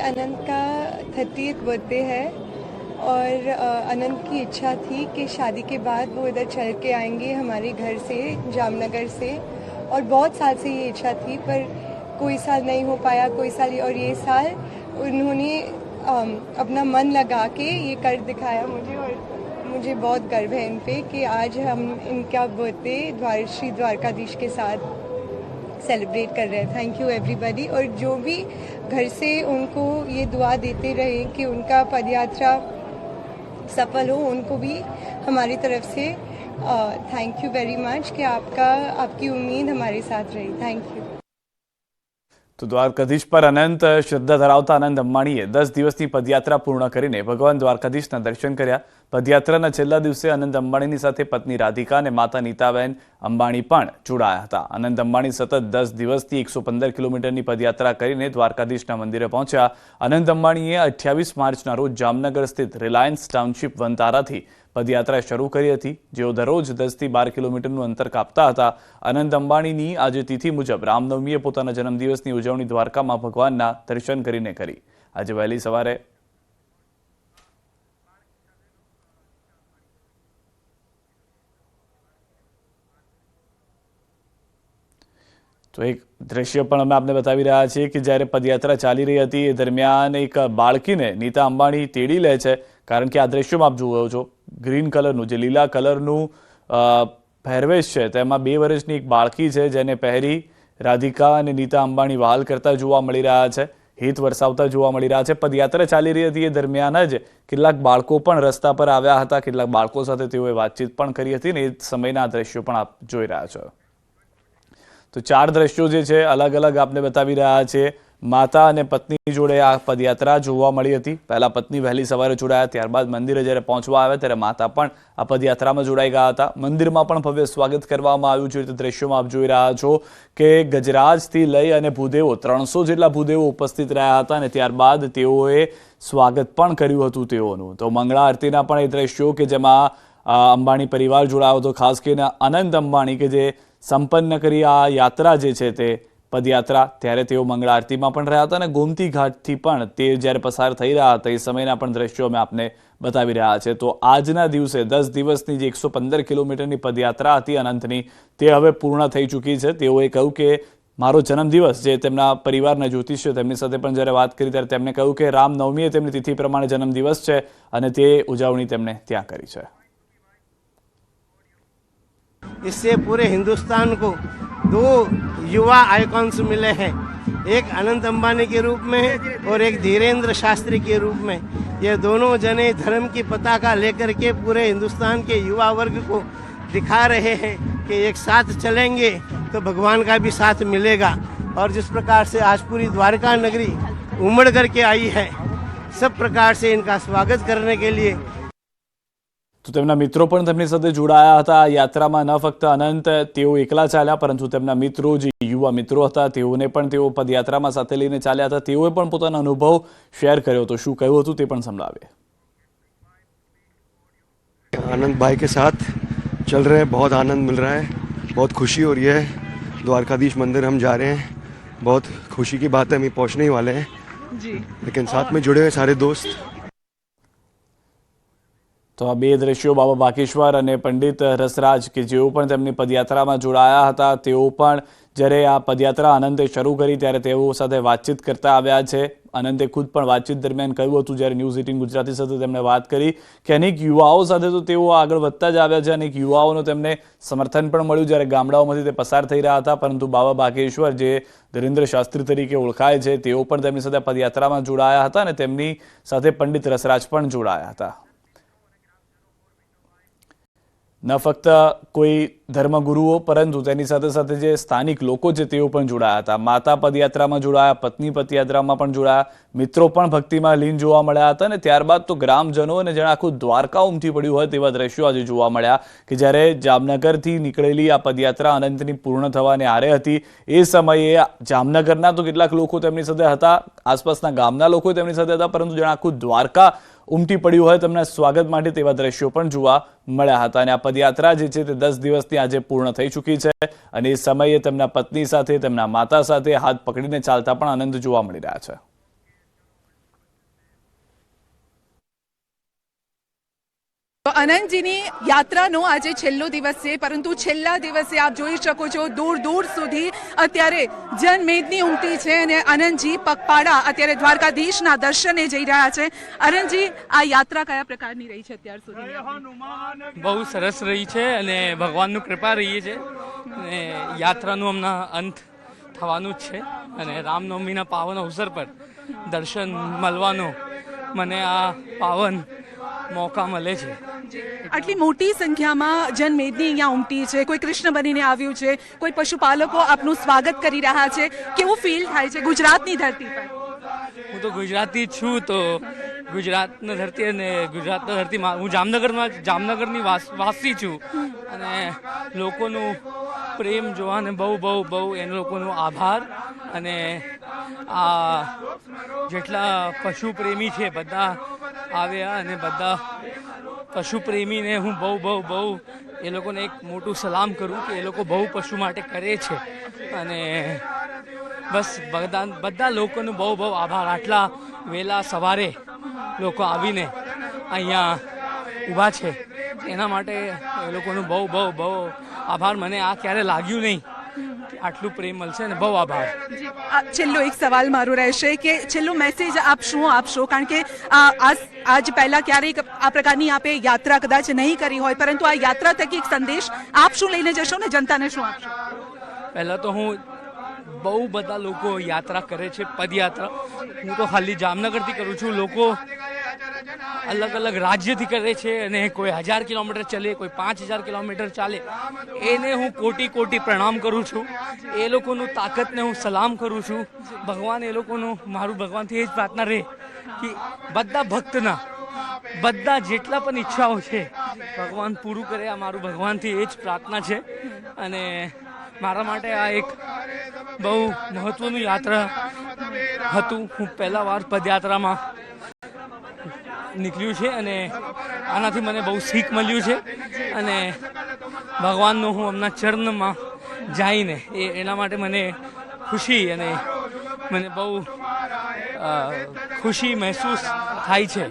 अनंत का thirtieth birthday है और अनंत की इच्छा थी कि शादी के बाद वो इधर चल के आएँगे हमारे घर से, जामनगर से। और बहुत साल से ये इच्छा थी, पर कोई साल नहीं हो पाया, कोई साल और ये साल उन्होंने अपना मन लगा के ये कर दिखाया मुझे और मुझे बहुत गर्व है इन पे कि आज हम इनका बर्थडे द्वार श्री द्वारकाधीश के साथ सेलिब्रेट कर रहे हैं। थैंक यू एवरीबॉडी और जो भी घर से उनको ये दुआ देते रहे कि उनका पदयात्रा सफल हो, उनको भी हमारी तरफ़ से थैंक यू वेरी मच कि आपका, आपकी उम्मीद हमारे साथ रही। थैंक यू તો દ્વારકાધીશ પર અનંત શ્રદ્ધા ધરાવતા અનંત અંબાણીએ દસ દિવસની પદયાત્રા પૂર્ણ કરીને ભગવાન દ્વારકાધીશના દર્શન કર્યા. પદયાત્રાના છેલ્લા દિવસે અનંત અંબાણીની સાથે પત્ની રાધિકા અને માતા નીતાબેન અંબાણી પણ જોડાયા હતા. આનંદ અંબાણી સતત દસ દિવસથી એકસો પંદર કિલોમીટરની પદયાત્રા કરીને દ્વારકાધીશના મંદિરે પહોંચ્યા. અનંત અંબાણીએ અઠ્યાવીસ માર્ચના રોજ જામનગર સ્થિત રિલાયન્સ ટાઉનશીપ વનતારાથી પદયાત્રા શરૂ કરી હતી, જેઓ દરરોજ દસથી બાર કિલોમીટરનું અંતર કાપતા હતા. અનંત અંબાણીની આજે તિથિ મુજબ રામનવમીએ પોતાના જન્મદિવસની ઉજવણી દ્વારકામાં ભગવાનના દર્શન કરીને કરી. આજે વહેલી સવારે તો એક દ્રશ્ય પણ અમે આપને બતાવી રહ્યા છીએ કે જ્યારે પદયાત્રા ચાલી રહી હતી, એ દરમિયાન એક બાળકીને નીતા અંબાણી તેડી લે છે. કારણ કે આ દ્રશ્યમાં આપ જુઓ છો ગ્રીન કલરનું, જે લીલા કલરનું પહેરવેશ છે તેમાં બે વર્ષની એક બાળકી છે, જેને પહેરી રાધિકા અને નીતા અંબાણી વહાલ કરતા જોવા મળી રહ્યા છે, હિત વરસાવતા જોવા મળી રહ્યા છે, પદયાત્રા ચાલી રહી હતી એ દરમિયાન જ કેટલાક બાળકો પણ રસ્તા પર આવ્યા હતા, કેટલાક બાળકો સાથે તેઓએ વાતચીત પણ કરી હતી ને એ સમયના દ્રશ્યો પણ આપ જોઈ રહ્યા છો. તો ચાર દ્રશ્યો જે છે અલગ અલગ આપને બતાવી રહ્યા છે. માતા અને પત્ની જોડે આ પદયાત્રા જોવા મળી હતી. પહેલા પત્ની વહેલી સવારે જોડાયા, ત્યારબાદ મંદિરે જ્યારે પહોંચવા આવ્યા ત્યારે માતા પણ આ પદયાત્રામાં જોડાઈ ગયા હતા. મંદિરમાં પણ ભવ્ય સ્વાગત કરવામાં આવ્યું છે. તે દ્રશ્યોમાં આપ જોઈ રહ્યા છો કે ગજરાજથી લઈ અને ભૂદેવો, ત્રણસો જેટલા ભૂદેવો ઉપસ્થિત રહ્યા હતા અને ત્યારબાદ તેઓએ સ્વાગત પણ કર્યું હતું તેઓનું. તો મંગળા આરતીના પણ એ દ્રશ્યો કે જેમાં અંબાણી પરિવાર જોડાયો હતો. ખાસ કરીને અનંત અંબાણી કે જે સંપન્ન કરી આ યાત્રા જે છે તે પદયાત્રા ત્યારે તેઓ મંગળા આરતીમાં પણ રહ્યા હતા અને ગોમતી ઘાટથી પણ તે જ્યારે પસાર થઈ રહ્યા હતા એ સમયના પણ દ્રશ્યો અમે આપને બતાવી રહ્યા છે તો આજના દિવસે દસ દિવસની જે એકસો પંદર કિલોમીટરની પદયાત્રા હતી અનંતની તે હવે પૂર્ણ થઈ ચૂકી છે તેઓએ કહ્યું કે મારો જન્મદિવસ જે તેમના પરિવારના જ્યોતિષ છે તેમની સાથે પણ જ્યારે વાત કરી ત્યારે તેમણે કહ્યું કે રામનવમીએ તેમની તિથિ પ્રમાણે જન્મદિવસ છે અને તે ઉજવણી તેમણે ત્યાં કરી છે इससे पूरे हिंदुस्तान को दो युवा आइकॉन्स मिले हैं। एक अनंत अंबानी के रूप में और एक धीरेन्द्र शास्त्री के रूप में। ये दोनों जने धर्म की पताका लेकर के पूरे हिंदुस्तान के युवा वर्ग को दिखा रहे हैं कि एक साथ चलेंगे तो भगवान का भी साथ मिलेगा। और जिस प्रकार से आज पूरी द्वारका नगरी उमड़ करके आई है, सब प्रकार से इनका स्वागत करने के लिए તો તેમના મિત્રો પણ તેમની સાથે જોડાયા હતા આ યાત્રામાં ન ફક્ત અનંત તેઓ એકલા ચાલ્યા પરંતુ તેમના મિત્રો જે યુવા મિત્રો હતા તેઓને પણ તેઓ પદયાત્રામાં સાથે લઈને ચાલ્યા હતા તેઓએ પણ પોતાનો અનુભવ શેર કર્યો હતો શું કહ્યું હતું તે પણ સંભળાવીએ आनंद भाई के साथ चल रहे हैं बहुत आनंद मिल रहा है बहुत खुशी हो रही है द्वारकाधीश मंदिर हम जा रहे हैं बहुत खुशी की बात है हम ये पहुंचने ही वाले हैं जी लेकिन साथ में जुड़े हुए सारे दोस्त તો આ બે દ્રશ્યો બાબા બાકેશ્વર અને પંડિત રસરાજ કે જેઓ પણ તેમની પદયાત્રામાં જોડાયા હતા, તેઓ પણ જ્યારે આ પદયાત્રા આનંદે શરૂ કરી ત્યારે તેઓ સાથે વાતચીત કરતા આવ્યા છે. આનંદે ખુદ પણ વાતચીત દરમિયાન કહ્યું હતું, જ્યારે ન્યૂઝ એટીન ગુજરાતી સાથે તેમણે વાત કરી કે અનેક યુવાઓ સાથે તો તેઓ આગળ વધતા જ આવ્યા છે. અનેક યુવાઓનો તેમને સમર્થન પણ મળ્યું જ્યારે ગામડાઓમાંથી તે પસાર થઈ રહ્યા હતા. પરંતુ બાબા બાકેશ્વર જે ધીરેન્દ્ર શાસ્ત્રી તરીકે ઓળખાય છે, તેઓ પણ તેમની સાથે પદયાત્રામાં જોડાયા હતા અને તેમની સાથે પંડિત રસરાજ પણ જોડાયા હતા. ન ફક્ત કોઈ ધર્મગુરુઓ, પરંતુ તેની સાથે સાથે જે સ્થાનિક લોકો છે તેઓ પણ જોડાયા હતા. માતા પદયાત્રામાં જોડાયા, પત્ની પદયાત્રામાં પણ જોડાયા, મિત્રો પણ ભક્તિમાં લીન જોવા મળ્યા હતા અને ત્યારબાદ તો ગ્રામજનો અને જેણે આખું દ્વારકા ઉમટી પડ્યું હોય તેવા દ્રશ્યો આજે જોવા મળ્યા કે જ્યારે જામનગરથી નીકળેલી આ પદયાત્રા અનંતની પૂર્ણ થવાને આરે હતી, એ સમયે જામનગરના તો કેટલાક લોકો તેમની સાથે હતા, આસપાસના ગામના લોકો તેમની સાથે હતા, પરંતુ જેણે આખું દ્વારકા ઉમટી પડ્યું હોય તેમના સ્વાગત માટે તેવા દ્રશ્યો પણ જોવા મળ્યા હતા. અને આ પદયાત્રા જે છે તે દસ દિવસની આજે પૂર્ણ થઈ ચૂકી છે અને એ સમયે તેમના પત્ની સાથે, તેમના માતા સાથે હાથ પકડીને ચાલતા પણ આનંદ જોવા મળી રહ્યા છે. તો અનંતજીની યાત્રાનો આજે છેલ્લો દિવસ છે, પરંતુ છેલ્લા દિવસે આપ જોઈ શકો છો, દૂર દૂર સુધી અત્યારે જનમેદની ઉમટી છે અને અનંતજી પગપાળા અત્યારે દ્વારકાધીશના દર્શને જઈ રહ્યા છે. અનંતજી આ યાત્રા કયા પ્રકારની રહી છે અત્યાર સુધી? બહુ સરસ રહી છે અને ભગવાનનું કૃપા રહી છે. અને યાત્રાનું હમણાં અંત થવાનું જ છે અને રામનવમીના પાવન અવસર પર દર્શન મળવાનું. મને આ પાવન મોકા મળે છે. આટલી મોટી સંખ્યામાં જનમેદની અહીંયા ઉમટી છે કોઈ કૃષ્ણ બનીને આવ્યું છે કોઈ પશુપાલકો આપનું સ્વાગત કરી રહ્યા છે. કેવું ફીલ થાય છે ગુજરાતની ધરતી પર? હું તો ગુજરાતી છું તો ગુજરાતની ધરતી અને ગુજરાતની ધરતીમાં હું જામનગરમાં જામનગરની વાસ છું. અને લોકોનું પ્રેમ જોવાને બહુ બહુ બહુ એ લોકોનો આભાર. અને આ જેટલા પશુ પ્રેમી છે બધા આવ્યા અને બધા પશુ પ્રેમીને હું બહુ બહુ બહુ એ લોકોને એક મોટું સલામ કરું કે એ લોકો બહુ પશુ માટે કરે છે. અને બસ બધા બધા લોકોનો બહુ બહુ આભાર. આટલા વહેલા સવારે લોકો આવીને અહીંયા ઊભા છે. એના માટે એ લોકોનું બહુ બહુ બહુ આભાર. મને આ ક્યારે લાગ્યું નહીં. આટલું પ્રેમ મળશે ને? બહુ આભાર. છેલ્લો એક સવાલ મારો રહેશે કે છેલ્લો મેસેજ આપ શું આપશો કારણ કે આ આજ પહેલા ક્યારેક આ પ્રકારની આપે યાત્રા કદાચ નહીં કરી હોય પરંતુ આ યાત્રા થકી એક સંદેશ આપ શું લઈને જશો ને? જનતાને શું આપશો? પહેલાં તો હું બહુ બધા લોકો યાત્રા કરે છે પદયાત્રા. હું તો ખાલી જામનગરથી કરું છું. લોકો અલગ અલગ રાજ્યથી કરે છે અને કોઈ હજાર કિલોમીટર ચાલે, કોઈ પાંચ હજાર કિલોમીટર ચાલે. એને હું કોટી કોટી પ્રણામ કરું છું. એ લોકોનું તાકાતને હું સલામ કરું છું. ભગવાન એ લોકોનું, મારું ભગવાનથી એ જ પ્રાર્થના રહે કે બધા ભક્તના, બધા જેટલા પણ ઈચ્છાઓ છે, ભગવાન પૂરું કરે. આ મારું ભગવાનથી એ જ પ્રાર્થના છે. અને મારા માટે આ એક બહુ મહત્વનું યાત્રા હતું. હું પહેલા વાર પદયાત્રામાં નીકળ્યું છે અને આનાથી મને બહુ શીખ મળ્યું છે. અને ભગવાનનું હું હમણાં ચરણમાં જઈને એ એના માટે મને ખુશી અને મને બહુ ખુશી મહેસૂસ થાય છે.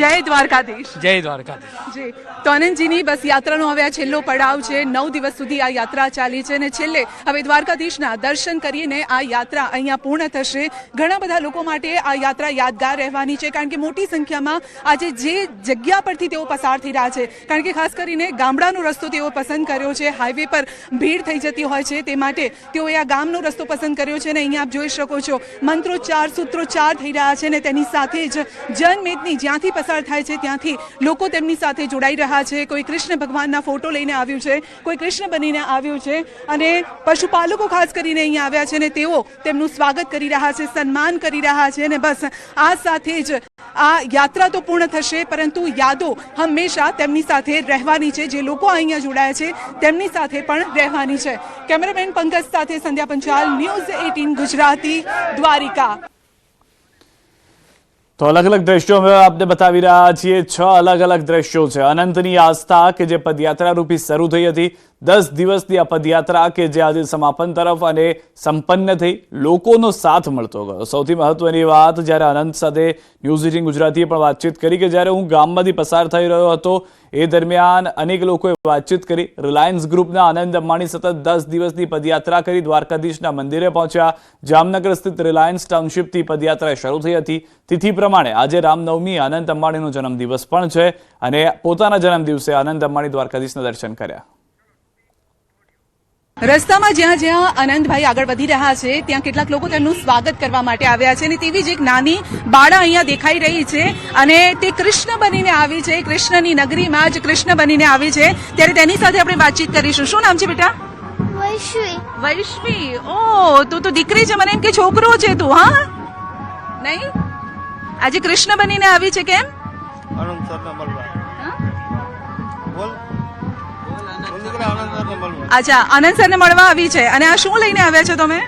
જય દ્વારકાધીશ. જય દ્વારકાધીશ. જી. તો આનંદજીની બસ યાત્રાનો હવે આ છેલ્લો પડાવ છે. નવ દિવસ સુધી આ યાત્રા ચાલી છે અને છેલ્લે હવે દ્વારકાધીશના દર્શન કરીને આ યાત્રા અહીંયા પૂર્ણ થશે. ઘણા બધા લોકો માટે આ યાત્રા યાદગાર રહેવાની છે કારણ કે મોટી સંખ્યામાં આજે જે જગ્યા પરથી તેઓ પસાર થઈ રહ્યા છે, કારણ કે ખાસ કરીને ગામડાનો રસ્તો તેઓ પસંદ કર્યો છે, હાઈવે પર ભીડ થઈ જતી હોય છે, તે માટે તેઓએ આ ગામનો રસ્તો પસંદ કર્યો છે અને અહીંયા આપ જોઈ શકો છો, મંત્રોચ્ચાર, સૂત્રોચ્ચાર થઈ રહ્યા છે અને તેની સાથે જ જનમેદની જ્યાંથી પસાર થાય છે, ત્યાંથી લોકો તેમની સાથે જોડાઈ રહ્યા છે. કોઈ કૃષ્ણ ભગવાનના ફોટો લઈને આવ્યું છે, કોઈ કૃષ્ણ બનીને આવ્યું છે અને પશુપાલકો ખાસ કરીને અહીંયા આવ્યા છે અને તેઓ તેમનું સ્વાગત કરી રહ્યા છે, સન્માન કરી રહ્યા છે અને બસ આ સાથે જ આ યાત્રા તો પૂર્ણ થશે, પરંતુ યાદો હંમેશા તેમની સાથે રહેવાની છે. જે લોકો અહીંયા જોડાયા છે, તેમની સાથે પણ રહેવાની છે. કેમેરામેન પંકજ સાથે સંધ્યા પંચાલ, ન્યૂઝ એટીન ગુજરાતી, દ્વારિકા. તો અલગ અલગ દ્રશ્યો અમે આપને બતાવી રહ્યા છીએ. છ અલગ અલગ દ્રશ્યો છે. અનંતની આસ્થા કે જે પદયાત્રા રૂપી શરૂ થઈ હતી. દસ દિવસની આ પદયાત્રા કે જે આજે સમાપન તરફ અને સંપન્ન થઈ લોકોનો સાથ મળતો ગયો. સૌથી મહત્વની વાત જ્યારે અનંત સાથે ન્યૂઝ એટીન ગુજરાતીએ પણ વાતચીત કરી કે જ્યારે હું ગામમાંથી પસાર થઈ રહ્યો હતો એ દરમિયાન અનેક લોકોએ વાતચીત કરી. રિલાયન્સ ગ્રુપના આનંદ અંબાણી સતત દસ દિવસની પદયાત્રા કરી. દ્વારકાધીશના મંદિરે પહોંચ્યા. જામનગર સ્થિત રિલાયન્સ ટાઉનશીપથી પદયાત્રા શરૂ થઈ હતી. તિથિ પ્રમાણે આજે રામનવમી આનંદ અંબાણીનો જન્મદિવસ પણ છે અને પોતાના જન્મદિવસે આનંદ અંબાણી દ્વારકાધીશના દર્શન કર્યા. રસ્તામાં જ્યાં જ્યાં આનંદભાઈ આગળ વધી રહ્યા છે ત્યાં કેટલાક લોકો તેમનું સ્વાગત કરવા માટે આવ્યા છે અને તેવી જ એક નાની બાળા અહીંયા દેખાઈ રહી છે અને તે કૃષ્ણ બનીને આવી છે કૃષ્ણની નગરીમાં જ કૃષ્ણ બનીને આવી છે. ત્યારે તેની સાથે આપણે વાતચીત કરીશું. શું નામ છે બેટા? વૈશ્વી. વૈશ્વી. ઓ તું તો દીકરી છે. મને એમ કે છોકરો છે તું હા? નહીં? આજે કૃષ્ણ બનીને આવી છે કેમ? આનંદ સરને અચ્છા આનંદ સરને મળવા આવી છે. અને આ શું લઈને આવ્યા છો તમે?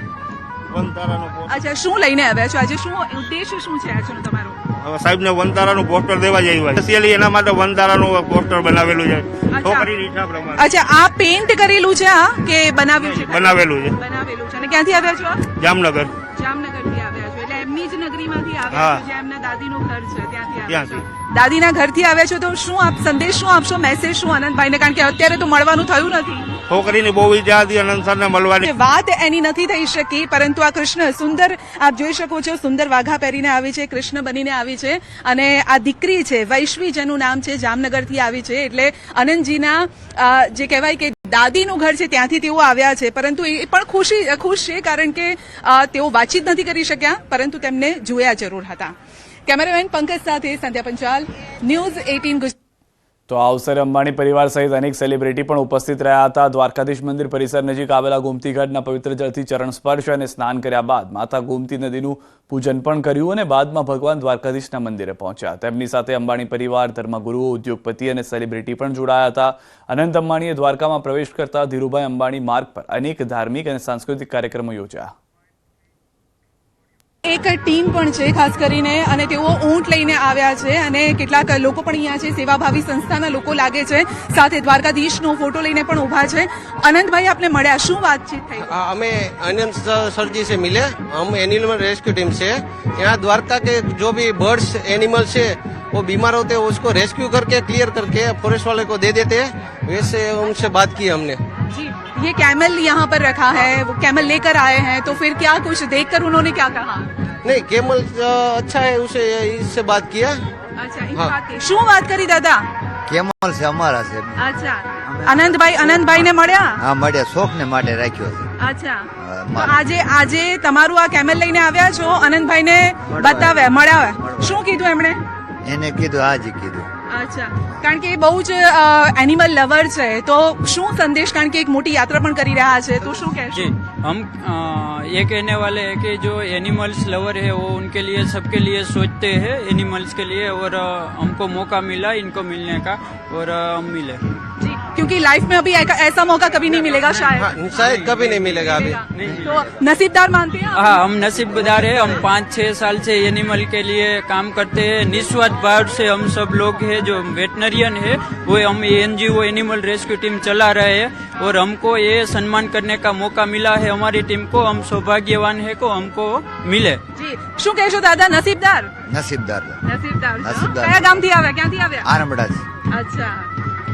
અચ્છા શું લઈને આવ્યા છો? આજે શું ઉદ્દેશ્ય શું છે આજનો તમારો? સાહેબને વનતારાનું પોસ્ટર દેવા જાય સ્પેશિયલી એના માટે વનતારાનું પોસ્ટર બનાવેલું છે. છોકરીની ઈચ્છા પ્રમાણે. અચ્છા આ પેઇન્ટ કરેલું છે આ કે બનાવ્યું છે? બનાવેલું છે. બનાવેલું છે. અને ક્યાંથી આવ્યા છો? જામનગર. એમની જ નગરીમાંથી આવ્યા છો જ્યાં એમના દાદીનું ઘર છે ત્યાંથી આવ્યા છો. દાદીના ઘરથી આવ્યા છો તો શું આપ સંદેશ શું આપશો મેસેજ શું આનંદભાઈને? કારણ કે અત્યારે તો મળવાનું થયું નથી. છોકરીની બહુ ઈચ્છા હતી અનંત સરને મળવાની વાત એની નથી થઈ શકી પરંતુ આ કૃષ્ણ સુંદર આપ જોઈ શકો છો સુંદર વાઘા પહેરીને આવી છે કૃષ્ણ બનીને આવી છે અને આ દીકરી છે વૈશ્વી જેનું નામ છે જામનગરથી આવી છે એટલે અનંતજીના જે કહેવાય કે દાદીનું ઘર છે, ત્યાંથી તેઓ આવ્યા છે, પરંતુ એ પણ ખુશી, ખુશ છે કારણ કે તેઓ વાતચીત નથી કરી શક્યા, પરંતુ તેમને જોયા જરૂર હતા. કેમેરામેન પંકજ સાથે સંધ્યા પંચાલ, ન્યૂઝ એટીન ગુજરાત. તો આ અવસરે અંબાણી પરિવાર સહિત અનેક સેલિબ્રિટી પણ ઉપસ્થિત રહ્યા હતા. દ્વારકાધીશ મંદિર પરિસર નજીક આવેલા ગોમતી ઘાટના પવિત્ર જળથી ચરણ સ્પર્શ અને સ્નાન કર્યા બાદ માતા ગોમતી નદીનું પૂજન પણ કર્યું અને બાદમાં ભગવાન દ્વારકાધીશના મંદિરે પહોંચ્યા. તેમની સાથે અંબાણી પરિવાર, ધર્મગુરુઓ, ઉદ્યોગપતિ અને સેલિબ્રિટી પણ જોડાયા હતા. અનંત અંબાણીએ દ્વારકામાં પ્રવેશ કરતા ધીરુભાઈ અંબાણી માર્ગ પર અનેક ધાર્મિક અને સાંસ્કૃતિક કાર્યક્રમો યોજ્યા. એક ટીમ પણ છે ખાસ કરીને અને તેઓ ઊંટ લઈને આવ્યા છે અને કેટલાક લોકો પણ અહીંયા છે સેવાભાવી સંસ્થાના લોકો લાગે છે સાથે દ્વારકાધીશનો ફોટો લઈને પણ ઊભા છે અનંતભાઈ આપને મળ્યા શું વાતચીત થઈ हाँ, हमें अनंत सर जी से मिले हम एनिमल रेस्क्यू टीम से यहाँ द्वारका के जो भी बर्ड्स एनिमल्स है वो बीमार होते हैं उसको रेस्क्यू करके क्लियर करके फॉरेस्ट वाले को दे देते हैं वैसे उनसे बात की हमने जी ये कैमल यहाँ पर रखा है वो कैमल लेकर आए हैं तो फिर क्या कुछ देखकर उन्होंने क्या कहा नहीं केमल अ, अच्छा है उसे इससे बात किया अच्छा इस हाँ। बात की શું વાત કરી દાદા કેમલ છે અમારા છે અચ્છા આનંદભાઈ આનંદભાઈ ને મળ્યા આ મળે શોખ ને માટે રાખ્યો છે અચ્છા હા, તો મારે. આજે આજે તમારું આ કેમલ લઈને આવ્યા છો આનંદભાઈ ને બતાવ્યા મળ્યા શું કીધું એમણે એને કીધું આજે કીધું અચ્છા કારણ કે એ બહુ જ એનિમલ લવર છે તો શું સંદેશ કારણ કે એક મોટી યાત્રા પણ કરી રહ્યા છે તો શું કહેશો जी हम अ, ये कहने वाले हैं कि जो एनिमल्स लवर है वो उनके लिए सबके लिए सोचते हैं एनिमल्स के लिए और अ, हमको मौका मिला इनको मिलने का और अ, हम मिले जी क्योंकि लाइफ में अभी ऐसा मौका कभी नहीं मिलेगा शायद। हाँ, शायद कभी नहीं मिलेगा अभी। तो नसीबदार मानते हैं हाँ हम नसीबदार है। हम पाँच छह साल से एनिमल के लिए काम करते हैं। निस्वार्थ भाव से हम सब लोग है जो वेटनरियन है। वो हम एन एनिमल रेस्क्यू टीम चला रहे हैं और हमको ये सम्मान करने का मौका मिला है हमारी टीम को। हम सौभाग्यवान है को हमको मिले। जी शू कहो दादा नसीबदार नसीबदार नसीबदार नसीबदार क्या दिया क्या दिया हुआ अच्छा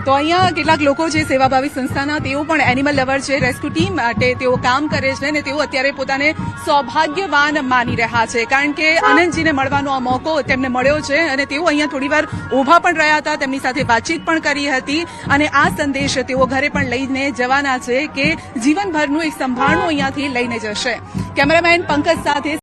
તો અહીંયા કેટલાક લોકો છે સેવાભાવી સંસ્થાના, તેઓ પણ એનિમલ લવર છે. રેસ્ક્યુ ટીમ માટે તેઓ કામ કરે છે અને તેઓ અત્યારે પોતાને સૌભાગ્યવાન માની રહ્યા છે. કારણ કે આનંદજીને મળવાનો આ મોકો તેમને મળ્યો છે અને તેઓ અહીંયા થોડીવાર ઊભા પણ રહ્યા હતા, તેમની સાથે વાતચીત પણ કરી હતી અને આ સંદેશ તેઓ ઘરે પણ લઈને જવાના છે કે જીવનભરનું એક સંભાળણું અહીંયાથી લઈને જશે. કેમેરામેન પંકજ સાથે